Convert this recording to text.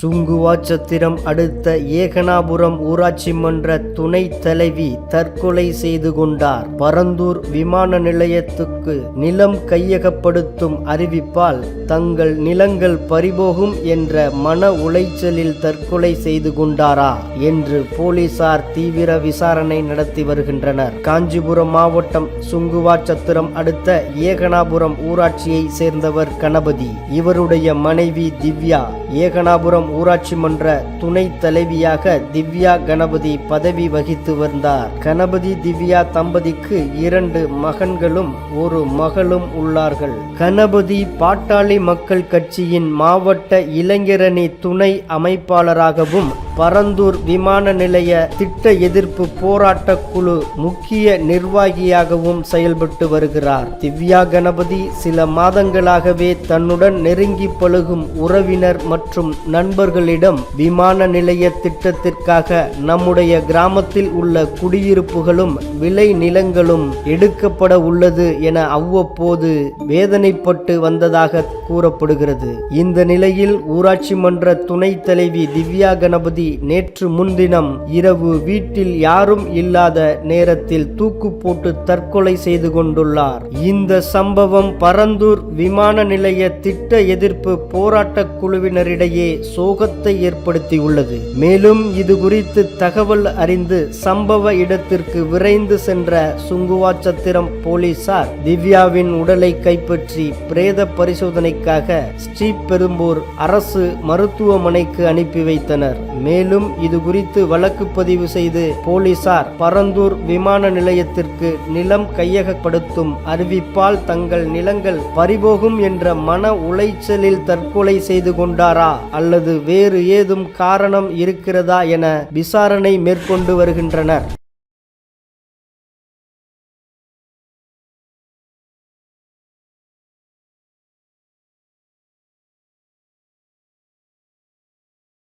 சுங்குவாச்சத்திரம் அடுத்த ஏகனாபுரம் ஊராட்சி மன்ற துணைத் தலைவி தற்கொலை செய்து கொண்டார். பரந்தூர் விமான நிலையத்துக்கு நிலம் கையகப்படுத்தும் அறிவிப்பால் தங்கள் நிலங்கள் பறிபோகும் என்ற மன உளைச்சலில் தற்கொலை செய்து கொண்டாரா என்று போலீசார் தீவிர விசாரணை நடத்தி வருகின்றனர். காஞ்சிபுரம் மாவட்டம் சுங்குவாச்சத்திரம் அடுத்த ஏகனாபுரம் ஊராட்சியை சேர்ந்தவர் கணபதி. இவருடைய மனைவி திவ்யா ஏகனாபுரம் ஊராட்சி மன்ற துணை தலைவியாக திவ்யா கணபதி பதவி வகித்து வந்தார். கணபதி திவ்யா தம்பதிக்கு இரண்டு மகன்களும் ஒரு மகளும் உள்ளார்கள். கணபதி பாட்டாளி மக்கள் கட்சியின் மாவட்ட இளைஞரணி துணை அமைப்பாளராகவும் பரந்தூர் விமான நிலைய திட்ட எதிர்ப்பு போராட்ட குழு முக்கிய நிர்வாகியாகவும் செயல்பட்டு வருகிறார். திவ்யா கணபதி சில மாதங்களாகவே தன்னுடன் நெருங்கி பழகும் உறவினர் மற்றும் நண்பர்களிடம் விமான நிலைய திட்டத்திற்காக நம்முடைய கிராமத்தில் உள்ள குடியிருப்புகளும் விளை நிலங்களும் எடுக்கப்பட உள்ளது என அவ்வப்போது வேதனைப்பட்டு வந்ததாக கூறப்படுகிறது. இந்த நிலையில் ஊராட்சி மன்ற துணைத் தலைவி திவ்யா கணபதி நேற்று முன்தினம் இரவு வீட்டில் யாரும் இல்லாத நேரத்தில் தூக்கு போட்டு தற்கொலை செய்து கொண்டுள்ளார். இந்த சம்பவம் பரந்தூர் விமான நிலைய திட்ட எதிர்ப்பு போராட்ட குழுவினரிடையே சோகத்தை ஏற்படுத்தியுள்ளது. மேலும் இது குறித்து தகவல் அறிந்து சம்பவ இடத்திற்கு விரைந்து சென்ற சுங்குவாச்சத்திரம் போலீசார் திவ்யாவின் உடலை கைப்பற்றி பிரேத பரிசோதனைக்காக ஸ்ரீபெரும்பூர் அரசு மருத்துவமனைக்கு அனுப்பி வைத்தனர். மேலும் இது குறித்து வழக்கு பதிவு செய்து போலீசார் பரந்தூர் விமான நிலையத்திற்கு நிலம் கையகப்படுத்தும் அறிவிப்பால் தங்கள் நிலங்கள் பறிபோகும் என்ற மன உளைச்சலில் தற்கொலை செய்து கொண்டாரா? அல்லது வேறு ஏதும் காரணம் இருக்கிறதா என விசாரணை மேற்கொண்டு வருகின்றனர்.